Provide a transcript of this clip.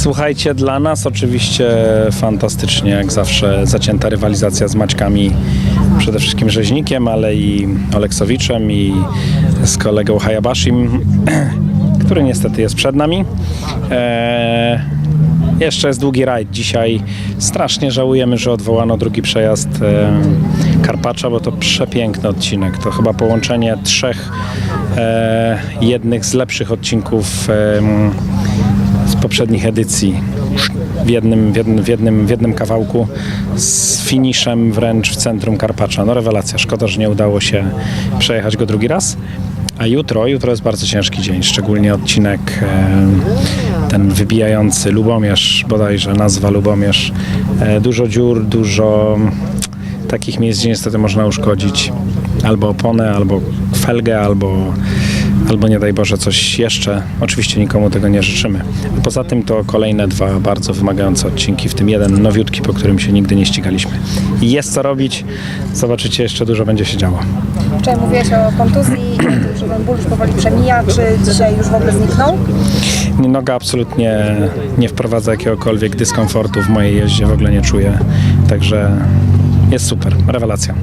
Słuchajcie, dla nas oczywiście fantastycznie, jak zawsze zacięta rywalizacja z Maćkami, przede wszystkim Rzeźnikiem, ale i Oleksowiczem i z kolegą Hayabashim, który niestety jest przed nami. Eee, jeszcze jest długi rajd. Dzisiaj strasznie żałujemy, że odwołano drugi przejazd e, Karpacza, bo to przepiękny odcinek. To chyba połączenie trzech e, jednych z lepszych odcinków z poprzednich edycji w jednym, w jednym, w jednym, w jednym kawałku z finiszem wręcz w centrum Karpacza. No rewelacja, szkoda, że nie udało się przejechać go drugi raz. A jutro, jutro jest bardzo ciężki dzień, szczególnie odcinek e, ten wybijający Lubomierz, bodajże nazwa Lubomierz. E, dużo dziur, dużo takich miejsc, gdzie niestety można uszkodzić albo oponę, albo felgę, albo, albo nie daj Boże coś jeszcze. Oczywiście nikomu tego nie życzymy. Poza tym to kolejne dwa bardzo wymagające odcinki, w tym jeden nowiutki, po którym się nigdy nie ścigaliśmy. Jest co robić, zobaczycie, jeszcze dużo będzie się działo. Wczoraj mówiłeś o kontuzji że ten ból już powoli przemija. Czy dzisiaj już w ogóle zniknął? Noga absolutnie nie wprowadza jakiegokolwiek dyskomfortu w mojej jeździe, w ogóle nie czuję. Także jest super, rewelacja.